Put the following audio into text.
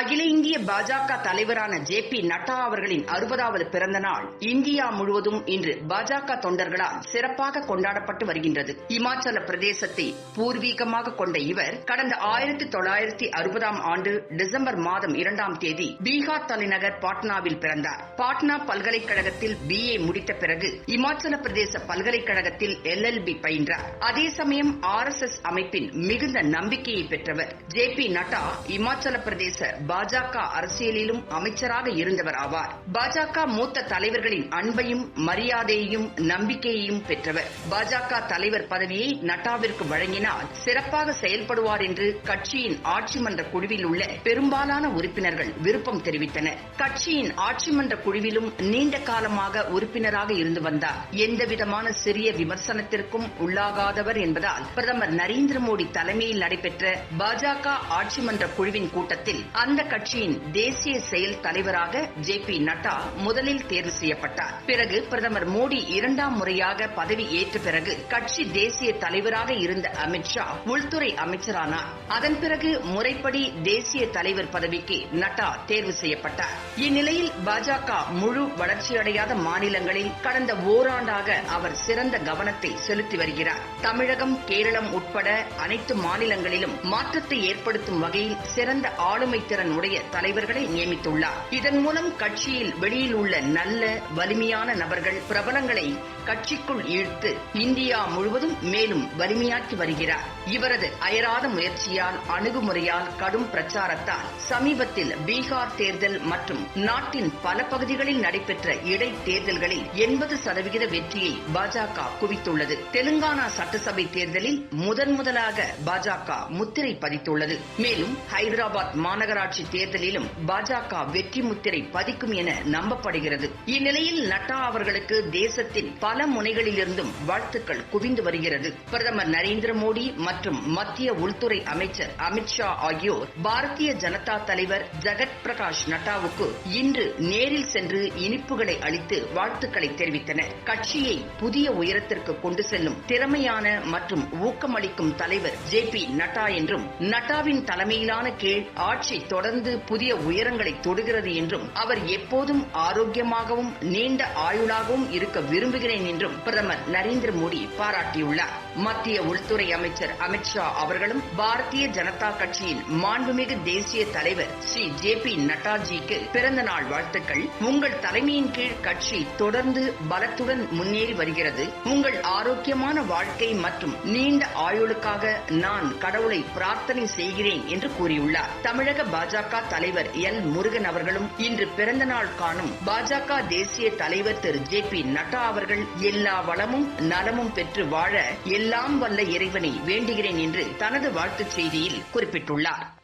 அகில இந்திய பாஜக தலைவரான ஜே பி நட்டா அவர்களின் அறுபதாவது பிறந்த நாள் இந்தியா முழுவதும் இன்று பாஜக தொண்டர்களால் சிறப்பாக கொண்டாடப்பட்டு வருகின்றது. இமாச்சல பிரதேசத்தை பூர்வீகமாக கொண்ட இவர் கடந்த ஆயிரத்தி தொள்ளாயிரத்தி அறுபதாம் ஆண்டு டிசம்பர் மாதம் இரண்டாம் தேதி பீகார் தலைநகர் பாட்னாவில் பிறந்தார். பாட்னா பல்கலைக்கழகத்தில் பி ஏ முடித்த பிறகு இமாச்சல பிரதேச பல்கலைக்கழகத்தில் எல் எல் பி பயின்றார். அதே சமயம் ஆர் எஸ் எஸ் அமைப்பின் மிகுந்த நம்பிக்கையை பெற்றவர். ஜே பி நட்டா இமாச்சல பிரதேச பாஜக அரசியலிலும் அமைச்சராக இருந்தவர் ஆவார். பாஜக மூத்த தலைவர்களின் அன்பையும் மரியாதையையும் நம்பிக்கையையும் பெற்றவர். பாஜக தலைவர் பதவியை நட்டாவிற்கு வழங்கினால் சிறப்பாக செயல்படுவார் என்று கட்சியின் ஆட்சி மன்ற குழுவில் உள்ள பெரும்பாலான உறுப்பினர்கள் விருப்பம் தெரிவித்தனர். கட்சியின் ஆட்சி மன்ற குழுவிலும் நீண்ட காலமாக உறுப்பினராக இருந்து வந்தார். எந்தவிதமான சிறிய விமர்சனத்திற்கும் உள்ளாகாதவர் என்பதால் பிரதமர் நரேந்திர மோடி தலைமையில் நடைபெற்ற பாஜக ஆட்சி மன்ற குழுவின் கூட்டத்தில் அந்த கட்சியின் தேசிய செயல் தலைவராக ஜே பி நட்டா முதலில் தேர்வு செய்யப்பட்டார். பிறகு பிரதமர் மோடி இரண்டாம் முறையாக பதவி ஏற்ற பிறகு கட்சி தேசிய தலைவராக இருந்த அமித் ஷா உள்துறை அமைச்சரானார். அதன் பிறகு முறைப்படி தேசிய தலைவர் பதவிக்கு நட்டா தேர்வு செய்யப்பட்டார். இந்நிலையில் பாஜக முழு வளர்ச்சியடையாத மாநிலங்களில் கடந்த ஓராண்டாக அவர் சிறந்த கவனத்தை செலுத்தி வருகிறார். தமிழகம் கேரளம் உட்பட அனைத்து மாநிலங்களிலும் மாற்றத்தை ஏற்படுத்தும் வகையில் சிறந்த ஆளுமை திறன் உடைய தலைவர்களை நியமித்துள்ளார். இதன் மூலம் கட்சியில் வெளியில் உள்ள நல்ல வலிமையான நபர்கள் பிரபலங்களை கட்சிக்குள் ஈர்த்து இந்தியா முழுவதும் மேலும் வலிமையாக்கி வருகிறார். இவரது அயராத முயற்சியால் அணுகுமுறையால் கடும் பிரச்சாரத்தால் சமீபத்தில் பீகார் தேர்தல் மற்றும் நாட்டின் பல பகுதிகளில் நடைபெற்ற இடைத்தேர்தல்களில் எண்பது சதவிகித வெற்றியை பாஜக குவித்துள்ளது. தெலுங்கானா சட்டசபை தேர்தலில் முதன் முதலாக பாஜக முத்திரை பதித்துள்ளது. மேலும் ஹைதராபாத் மாநகராட்சி தேர்தலிலும் பாஜக வெற்றி முத்திரை பதிக்கும் என நம்பப்படுகிறது. இந்நிலையில் நட்டா அவர்களுக்கு தேசத்தின் பல முனைகளிலிருந்தும் வாழ்த்துக்கள் குவிந்து வருகிறது. பிரதமர் நரேந்திர மோடி மற்றும் மத்திய உள்துறை அமைச்சர் அமித்ஷா ஆகியோர் பாரதிய ஜனதா தலைவர் ஜெகத் பிரகாஷ் நட்டாவுக்கு இன்று நேரில் சென்று இனிப்புகளை அளித்து வாழ்த்துக்களை தெரிவித்தனர். கட்சியை புதிய உயரத்திற்கு கொண்டு செல்லும் திறமையான மற்றும் ஊக்கமளிக்கும் தலைவர் ஜே பி நட்டா என்றும் நட்டாவின் தலைமையிலான கீழ் ஆட்சி தொடர்ந்து புதிய உயரங்களை தொடுகிறது என்றும் அவர் எப்போதும் ஆரோக்கியமாகவும் நீண்ட ஆயுளாகவும் இருக்க விரும்புகிறேன் என்றும் பிரதமர் நரேந்திர மோடி பாராட்டியுள்ளார். மத்திய உள்துறை அமைச்சர் அமித்ஷா அவர்களும் பாரதிய ஜனதா கட்சியின் மாண்புமிகு தேசிய தலைவர் ஸ்ரீ ஜே பி நட்டாஜிக்கு பிறந்த நாள் வாழ்த்துக்கள். உங்கள் தலைமையின் கீழ் கட்சி தொடர்ந்து பலத்துடன் முன்னேறி வருகிறது. உங்கள் ஆரோக்கியமான வாழ்க்கை மற்றும் நீண்ட ஆயுளுக்காக நான் கடவுளை பிரார்த்தனை செய்கிறேன் என்று கூறியுள்ளார். தமிழக பாஜக தலைவர் எல் முருகன் அவர்களும் இன்று பிறந்த நாள் காணும் பாஜக தேசிய தலைவர் திரு ஜே பி நட்டா அவர்கள் எல்லா வளமும் நலமும் பெற்று வாழ எல்லாம் வல்ல இறைவனை வேண்டுகிறேன் என்று தனது வாழ்த்துச் செய்தியில் குறிப்பிட்டுள்ளார்.